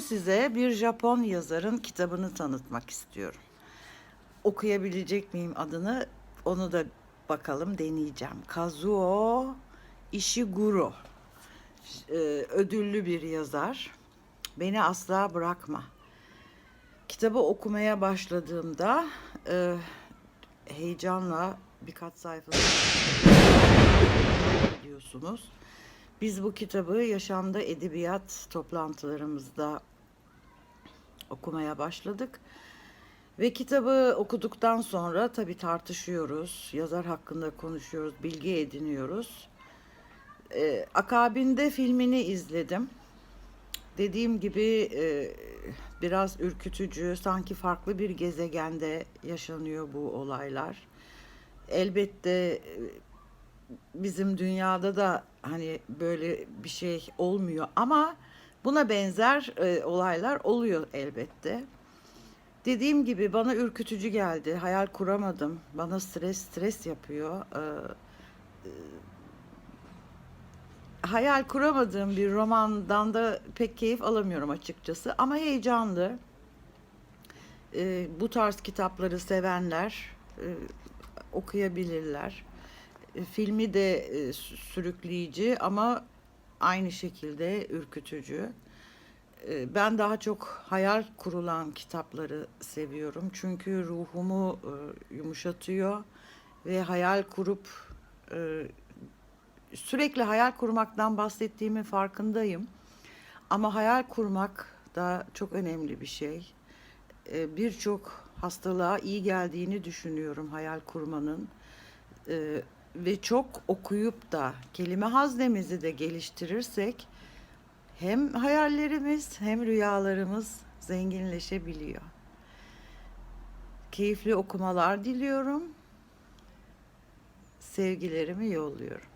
Size bir Japon yazarın kitabını tanıtmak istiyorum. Okuyabilecek miyim adını? Onu da bakalım deneyeceğim. Kazuo Ishiguro. Ee, ödüllü bir yazar. Beni asla bırakma. Kitabı okumaya başladığımda e, heyecanla birkaç sayfa biliyorsunuz. Biz bu kitabı yaşamda edebiyat toplantılarımızda okumaya başladık. Ve kitabı okuduktan sonra tabii tartışıyoruz, yazar hakkında konuşuyoruz, bilgi ediniyoruz. Ee, akabinde filmini izledim. Dediğim gibi e, biraz ürkütücü, sanki farklı bir gezegende yaşanıyor bu olaylar. Elbette e, bizim dünyada da hani böyle bir şey olmuyor ama buna benzer e, olaylar oluyor elbette. Dediğim gibi bana ürkütücü geldi. Hayal kuramadım. Bana stres stres yapıyor. Ee, hayal kuramadığım bir romandan da pek keyif alamıyorum açıkçası. Ama heyecanlı. Ee, bu tarz kitapları sevenler e, okuyabilirler. E, filmi de e, sü- sürükleyici ama aynı şekilde ürkütücü. E, Ben daha çok hayal kurulan kitapları seviyorum. Çünkü ruhumu e, yumuşatıyor ve hayal kurup e, sürekli hayal kurmaktan bahsettiğimin farkındayım. Ama hayal kurmak da çok önemli bir şey. E, Birçok hastalığa iyi geldiğini düşünüyorum hayal kurmanın. E, Ve çok okuyup da kelime haznemizi de geliştirirsek hem hayallerimiz hem rüyalarımız zenginleşebiliyor. Keyifli okumalar diliyorum. Sevgilerimi yolluyorum.